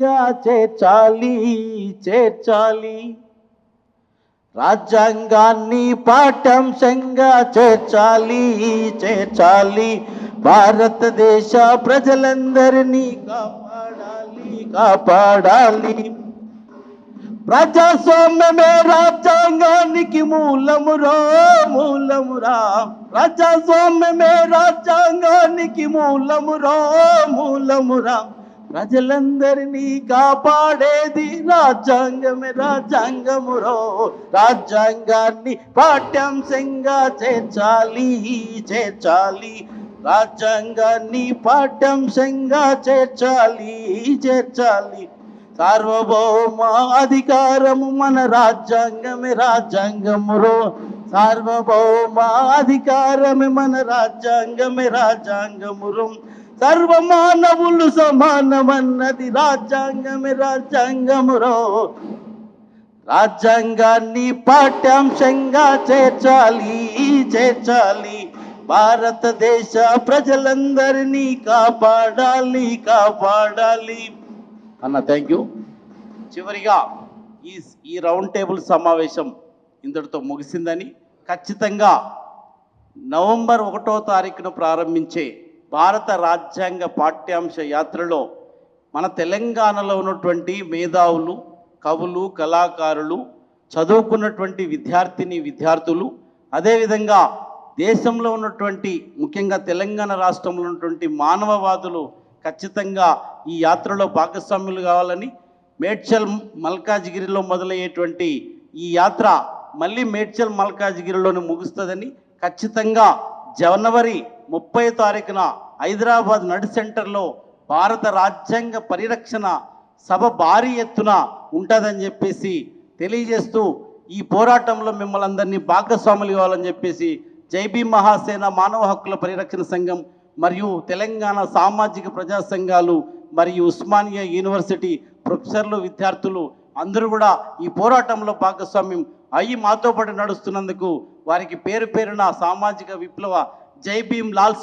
సంఘ చేర్చాలి చేర్చాలి. రాజ్యాంగాన్ని పాఠ్యాంశంగా చేర్చాలి చేర్చాలి. భారతదేశ ప్రజలందరినీ కాపాడాలి కాపాడాలి. ప్రజాస్వామ్యమే రాజ్యాంగానికి మూలమురా మూలమురా. ప్రజాస్వామ్యమే రాజ్యాంగానికి మూలమురా మూలమురా. ప్రజలందరినీ కాపాడేది రాజ్యాంగమే రాజ్యాంగమురో. రాజ్యాంగాన్ని పాఠ్యాంశంగా చేర్చాలి చేర్చాలి. రాజ్యాంగాన్ని పాఠ్యాంశంగా చేర్చాలి చేర్చాలి. సార్వభౌమ అధికారము మన రాజ్యాంగమే రాజ్యాంగమురో. సార్వభౌమ అధికారమే మన రాజ్యాంగమే రాజ్యాంగమురు. సర్వమానవులు సమానమన్నది రాజ్యాంగమే రాజ్యాంగమురో. రాజ్యాంగాన్ని పాఠ్యాంశంగా చేర్చాలి చేర్చాలి. భారతదేశ ప్రజలందరినీ కాపాడాలి కాపాడాలి. అన్న థ్యాంక్ యూ చివరిగా ఈ ఈ రౌండ్ టేబుల్ సమావేశం ఇంతటితో ముగిసిందని ఖచ్చితంగా నవంబర్ ఒకటో తారీఖున ప్రారంభించే భారత రాజ్యాంగ పాఠ్యాంశ యాత్రలో మన తెలంగాణలో ఉన్నటువంటి మేధావులు కవులు కళాకారులు చదువుకున్నటువంటి విద్యార్థిని విద్యార్థులు అదేవిధంగా దేశంలో ఉన్నటువంటి ముఖ్యంగా తెలంగాణ రాష్ట్రంలో ఉన్నటువంటి మానవవాదులు ఖచ్చితంగా ఈ యాత్రలో భాగస్వాములు కావాలని మేడ్చల్ మల్కాజ్గిరిలో మొదలయ్యేటువంటి ఈ యాత్ర మళ్ళీ మేడ్చల్ మల్కాజ్గిరిలోనే ముగుస్తుందని ఖచ్చితంగా జనవరి ముప్పై తారీఖున హైదరాబాద్ నడి సెంటర్లో భారత రాజ్యాంగ పరిరక్షణ సభ భారీ ఎత్తున ఉంటుందని చెప్పేసి తెలియజేస్తూ ఈ పోరాటంలో మిమ్మల్ని అందరినీ భాగస్వాములు ఇవ్వాలని చెప్పేసి జైబీ మహాసేన మానవ హక్కుల పరిరక్షణ సంఘం మరియు తెలంగాణ సామాజిక ప్రజా సంఘాలు మరియు ఉస్మానియా యూనివర్సిటీ ప్రొఫెసర్లు విద్యార్థులు అందరూ కూడా ఈ పోరాటంలో భాగస్వామ్యం అయ్యి మాతో పాటు నడుస్తున్నందుకు వారికి పేరు పేరున సామాజిక విప్లవ జై భీమ్ లాల్